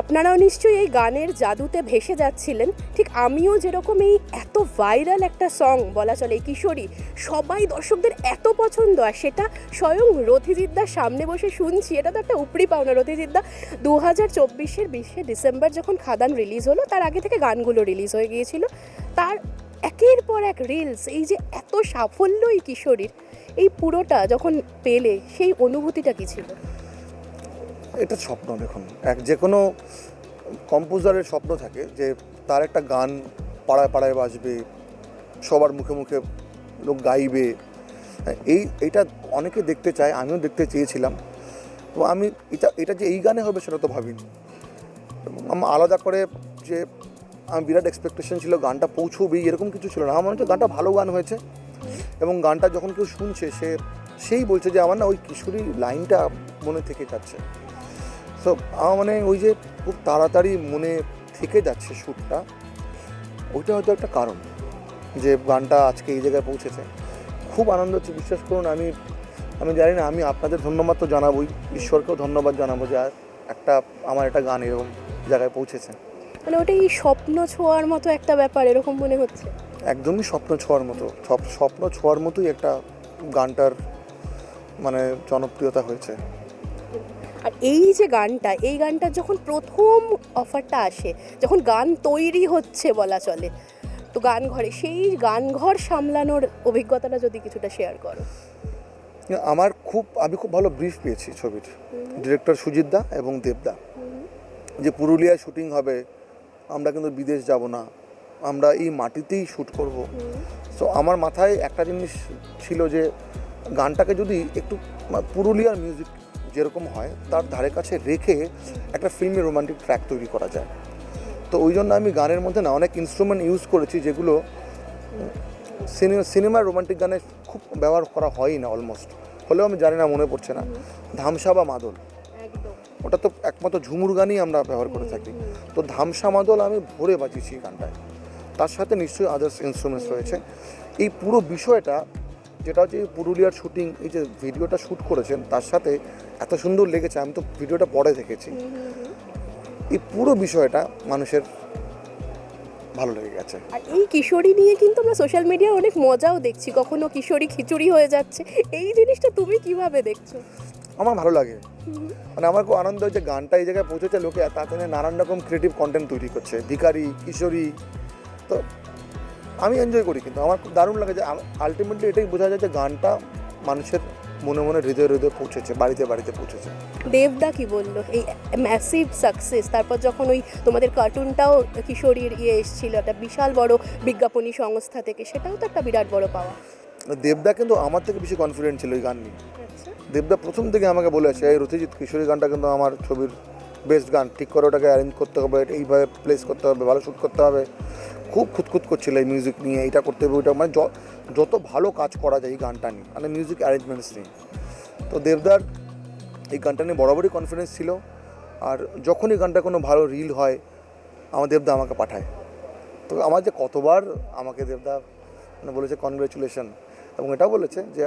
আপনারাও নিশ্চয়ই এই গানের জাদুতে ভেসে যাচ্ছিলেন। ঠিক আমিও যেরকম এই এত ভাইরাল একটা সং বলা চলে এই কিশোরী, সবাই দর্শকদের এত পছন্দ, আর সেটা স্বয়ং রথিজিদ্দার সামনে বসে শুনছি। এটা তো একটা উপরি পাওনা। রথিজিদ্দা দু হাজার চব্বিশের বিশে ডিসেম্বর যখন খাদান রিলিজ হলো, তার আগে থেকে গানগুলো রিলিজ হয়ে গিয়েছিল। তার একের পর এক রিলস এই যে এত সাফল্য এই কিশোরীর, এই পুরোটা যখন পেলে, সেই অনুভূতিটা কী ছিল? এটা স্বপ্ন দেখুন। এক যে কোনো কম্পোজারের স্বপ্ন থাকে যে তার একটা গান পাড়ায় পাড়ায় বাজবে সবার মুখে মুখে লোক গাইবে। হ্যাঁ, এই এটা অনেকে দেখতে চায় আমিও দেখতে চেয়েছিলাম। তো আমি এটা এটা যে এই গানে হবে সেটা তো ভাবিনি। আমার আলাদা করে যে আমি বিরাট এক্সপেকটেশন ছিল গানটা পৌঁছবেই এরকম কিছু ছিল না। আমার মনে হচ্ছে গানটা ভালো গান হয়েছে। এবং গানটা যখন কেউ শুনছে সে সেই বলছে যে আমার না ওই কিশোরী লাইনটা মনে থেকে যাচ্ছে। সো আমার মানে ওই যে খুব তাড়াতাড়ি মনে থেকে যাচ্ছে শ্যুটটা ওইটা হয়তো একটা কারণ যে গানটা আজকে এই জায়গায় পৌঁছেছে। খুব আনন্দ হচ্ছে বিশ্বাস করুন আমি আমি জানি না আমি আপনাদের ধন্যবাদ তো জানাবোই ঈশ্বরকেও ধন্যবাদ জানাব যে আর একটা আমার একটা গান এরকম জায়গায় পৌঁছেছে। মানে ওটা এই স্বপ্ন ছোঁয়ার মতো একটা ব্যাপার এরকম মনে হচ্ছে? একদমই স্বপ্ন ছোঁয়ার মতো স্বপ্ন ছোঁয়ার মতোই একটা গানটার মানে জনপ্রিয়তা হয়েছে। আর এই যে গানটা এই গানটার যখন প্রথম অফারটা আসে যখন গান তৈরি হচ্ছে বলা চলে তো গান ঘরে সেই গান ঘর সামলানোর অভিজ্ঞতাটা যদি কিছুটা শেয়ার করো। আমার খুব আমি খুব ভালো ব্রিফ পেয়েছি ছবির। ডিরেক্টর সুজিত দা এবং দেবদা যে পুরুলিয়ায় শুটিং হবে আমরা কিন্তু বিদেশ যাব না আমরা এই মাটিতেই শ্যুট করব। সো আমার মাথায় একটা জিনিস ছিল যে গানটাকে যদি একটু পুরুলিয়ার মিউজিক যেরকম হয় তার ধারে কাছে রেখে একটা ফিল্মে রোমান্টিক ট্র্যাক তৈরি করা যায়। তো ওই জন্য আমি গানের মধ্যে না অনেক ইনস্ট্রুমেন্ট ইউজ করেছি যেগুলো সিনেমা সিনেমার রোমান্টিক গানে খুব ব্যবহার করা হয়ই না অলমোস্ট হলেও আমি জানি না মনে পড়ছে না। ধামসা বা মাদল। ওটা তো একমাত্র ঝুমুর গানই আমরা ব্যবহার করে থাকি। তো ধামসা মাদল আমি ভরে বাজিয়েছি এই গানটায়। তার সাথে নিশ্চয়ই আদার্স ইনস্ট্রুমেন্টস রয়েছে। এই পুরো বিষয়টা যেটা হচ্ছে পুরুলিয়ার শুটিং এই যে ভিডিওটা শ্যুট করেছেন তার সাথে এত সুন্দর লেগেছে আমি তো ভিডিওটা পরে দেখেছি। এই পুরো বিষয়টা মানুষের ভালো লেগে গেছে। আর এই কিশোরী নিয়ে কিন্তু আমরা সোশ্যাল মিডিয়ায় অনেক মজাও দেখছি কখনো কিশোরী খিচুড়ি হয়ে যাচ্ছে। এই জিনিসটা তুমি কীভাবে দেখছ? আমার ভালো লাগে। মানে আমার খুব আনন্দ হচ্ছে গানটা এই জায়গায় পৌঁছেছে লোকে তাতে নানান রকম ক্রিয়েটিভ কন্টেন্ট তৈরি করছে। ভিখারি কিশোরী তো আমি এনজয় করি কিন্তু আমার খুব দারুণ লাগে যে আলটিমেটলি এটাই বোঝা যায় যে গানটা মানুষের মনে মনে হৃদয় হৃদয়ে পৌঁছেছে বাড়িতে বাড়িতে পৌঁছেছে। দেবদা কি বলল? এই ম্যাসিভ সাকসেস তারপর যখন ওই তোমাদের কার্টুনটাও কিশোরীর ইয়ে এসেছিল একটা বিশাল বড় বিজ্ঞাপনী সংস্থা থেকে সেটাও তো একটা বিরাট বড় পাওয়া। দেবদা কিন্তু আমার থেকে বেশি কনফিডেন্ট ছিল ওই গান নিয়ে। আচ্ছা। দেবদা প্রথম থেকে আমাকে বলেছে এই রথিজিৎ কিশোরী গানটা কিন্তু আমার ছবির বেস্ট গান ঠিক করে ওটাকে অ্যারেঞ্জ করতে হবে এইভাবে প্লেস করতে হবে ভালো শ্যুট করতে হবে। খুব খুঁতখুত করছিল এই মিউজিক নিয়ে, এটা করতে হবে, ওইটা মানে যত ভালো কাজ করা যায় এই গানটা নিয়ে মানে মিউজিক অ্যারেঞ্জমেন্টস নিয়ে। তো দেবদার এই গানটা নিয়ে বরাবরই কনফিডেন্স ছিল, আর যখনই গানটা কোনো ভালো রিল হয়, আমার দেবদা আমাকে পাঠায়। তো আমার যে কতবার আমাকে দেবদা মানে বলেছে কনগ্রেচুলেশন এবং এটা বলেছে যে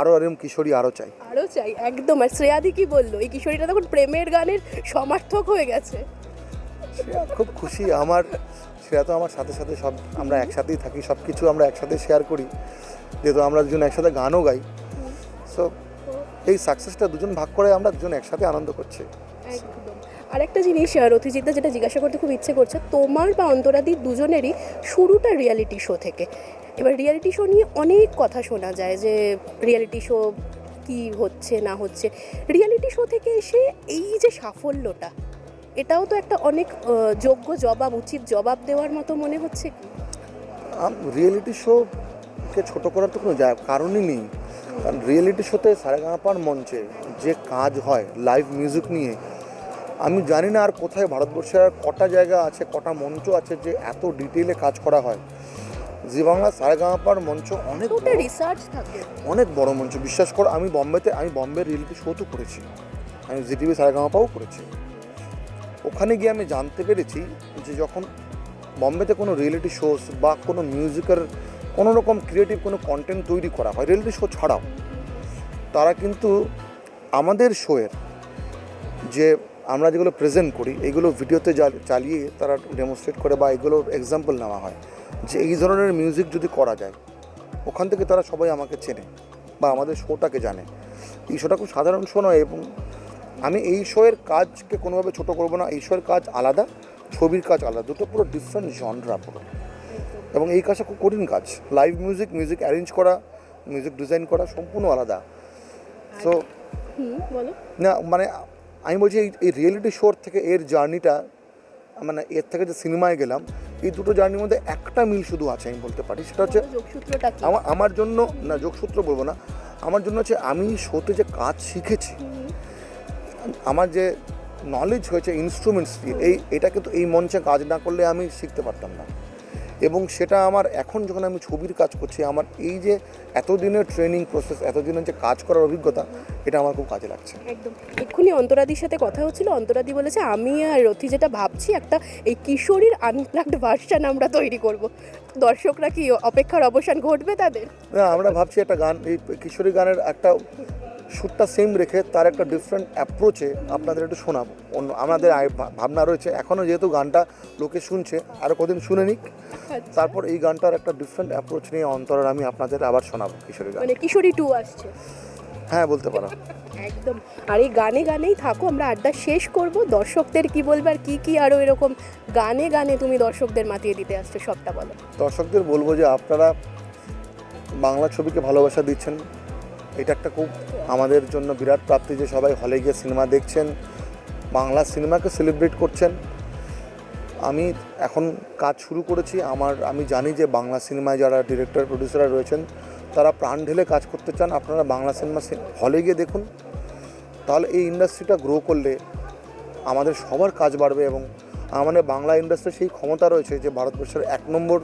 আরও এরকম কিশোরী আরও চাই। আরও চাই, একদম। আর শ্রেয়াদি কি বলল, এই কিশোরীটা তখন প্রেমের গানের সমার্থক হয়ে গেছে। শ্রেয়া, খুব খুশি। আমার, শ্রেয়া তো আমার সাথে সাথে সব, আমরা একসাথেই থাকি সব কিছু আমরা একসাথে শেয়ার করি। যেহেতু আমরা দুজন একসাথে গানও গাই। সো এই সাকসেসটা দুজন ভাগ করে আমরা দুজন একসাথে আনন্দ করছি। একদম। আর একটা জিনিস রথিজিৎদা যেটা জিজ্ঞাসা করতে খুব ইচ্ছে করছে, তোমার বা অন্তরাদির দুজনেরই শুরুটা রিয়ালিটি শো থেকে। এবার রিয়ালিটি শো নিয়ে অনেক কথা শোনা যায় যে রিয়ালিটি শো কি হচ্ছে, না হচ্ছে। রিয়ালিটি শো থেকে এসে এই যে সাফল্যটা এটাও তো একটা অনেক যোগ্য জবাব উচিত জবাব দেওয়ার মতো মনে হচ্ছে কি? রিয়েলিটি শোকে ছোট করার তো কোনো কারণই নেই। কারণ রিয়েলিটি শোতে সারেগামাপার মঞ্চে যে কাজ হয় লাইভ মিউজিক নিয়ে আমি জানি না আর কোথায় ভারতবর্ষে আর কটা জায়গা আছে কটা মঞ্চ আছে যে এত ডিটেলে কাজ করা হয়। জি বাংলা সারেগামাপার মঞ্চ অনেক রিসার্চ থাকে। অনেক বড় মঞ্চ। বিশ্বাস করো আমি বম্বেতে আমি বম্বে রিয়েলিটি শো তো করেছি। আমি জিটিভি সারেগামাপাও করেছি। ওখানে গিয়ে আমি জানতে পেরেছি যে যখন বম্বেতে কোনো রিয়েলিটি শোস বা কোনো মিউজিকের কোনো রকম ক্রিয়েটিভ কোনো কন্টেন্ট তৈরি করা হয় রিয়েলিটি শো ছাড়াও, তারা কিন্তু আমাদের শোয়ের যে আমরা যেগুলো প্রেজেন্ট করি, এগুলো ভিডিওতে চালিয়ে তারা ডেমনস্ট্রেট করে বা এগুলো এক্সাম্পল নেওয়া হয় যে এই ধরনের মিউজিক যদি করা যায়, ওখান থেকে তারা সবাই আমাকে চেনে বা আমাদের শোটাকে জানে। এই শোটা খুব সাধারণ শো নয় এবং আমি এই শোয়ের কাজকে কোনোভাবে ছোট করব না এই শোয়ের কাজ আলাদা ছবির কাজ আলাদা দুটো পুরো ডিফারেন্ট জনরা পুরো। এবং এই কাজটা খুব কঠিন কাজ। লাইভ মিউজিক মিউজিক অ্যারেঞ্জ করা মিউজিক ডিজাইন করা সম্পূর্ণ আলাদা। সো না মানে আমি বলছি এই এই রিয়েলিটি শোর থেকে এর জার্নিটা মানে এর থেকে যে সিনেমায় গেলাম এই দুটো জার্নির মধ্যে একটা মিল শুধু আছে আমি বলতে পারি। সেটা হচ্ছে আমার আমার জন্য না যোগসূত্র বলব না আমার জন্য হচ্ছে আমি শোতে যে কাজ শিখেছি আমার যে নলেজ হয়েছে ইনস্ট্রুমেন্টস দিয়ে এই এটা কিন্তু এই মঞ্চে কাজ না করলে আমি শিখতে পারতাম না। এবং সেটা আমার এখন যখন আমি ছবির কাজ করছি আমার এই যে এতদিনের ট্রেনিং প্রসেস এতদিনের যে কাজ করার অভিজ্ঞতা এটা আমার খুব কাজে লাগছে। একদম। এক্ষুনি অন্তরাদির সাথে কথা হচ্ছিল অন্তরাদি বলেছে আমি আর রথি যেটা ভাবছি একটা এই কিশোরীর আনপ্লাগড ভার্সন আমরা তৈরি করব। দর্শকরা কি অপেক্ষার অবসান ঘটবে তাদের? না আমরা ভাবছি একটা গান এই কিশোরী গানের একটা সুরটা সেম রেখে তার একটা ডিফারেন্ট অ্যাপ্রোচে আপনাদের একটু শোনাবো। অন্য আমাদের ভাবনা রয়েছে। এখনও যেহেতু গানটা লোকে শুনছে আরও কদিন শুনে নিক। তারপর এই গানটার একটা ডিফারেন্ট অ্যাপ্রোচ নিয়ে অন্তরের আমি আপনাদের আবার শোনাবো কিশোরী গান। মানে কিশোরী টু আসছে। হ্যাঁ বলতে পারো। একদম। আর এই গানে গানেই থাকো আমরা আড্ডা শেষ করব। দর্শকদের কি বলবে আর কী কী আরও এরকম গানে গানে তুমি দর্শকদের মাতিয়ে দিতে আসছো সবটা বলো। দর্শকদের বলব যে আপনারা বাংলা ছবিকে ভালোবাসা দিচ্ছেন। এটা একটা খুব আমাদের জন্য বিরাট প্রাপ্তি যে সবাই হলে গিয়ে সিনেমা দেখছেন, বাংলা সিনেমাকে সেলিব্রেট করছেন। আমি এখন কাজ শুরু করেছি, আমার, আমি জানি যে বাংলা সিনেমায় যারা ডিরেক্টর প্রডিউসাররা রয়েছেন, তারা প্রাণ ঢেলে কাজ করতে চান। আপনারা বাংলা সিনেমা হলে গিয়ে দেখুন। তাহলে এই ইন্ডাস্ট্রিটা গ্রো করলে আমাদের সবার কাজ বাড়বে এবং আমাদের বাংলা ইন্ডাস্ট্রির সেই ক্ষমতা রয়েছে যে ভারতবর্ষের এক নম্বর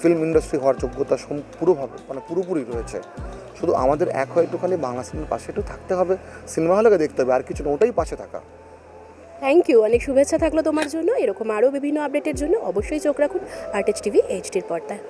ফিল্ম ইন্ডাস্ট্রি হওয়ার যোগ্যতা পুরোভাবে মানে পুরোপুরি রয়েছে। শুধু আমাদের এক হয় একটুখানি বাংলা সিনেমার পাশে একটু থাকতে হবে, সিনেমা হলে দেখতে হবে, আর কিছু না, ওটাই পাশে থাকা। থ্যাংক ইউ অনেক শুভেচ্ছা থাকল তোমার জন্য, এরকম আরও বিভিন্ন আপডেটের জন্য অবশ্যই চোখ রাখুন আর্টেজ টিভি এইচডির পর্দায়।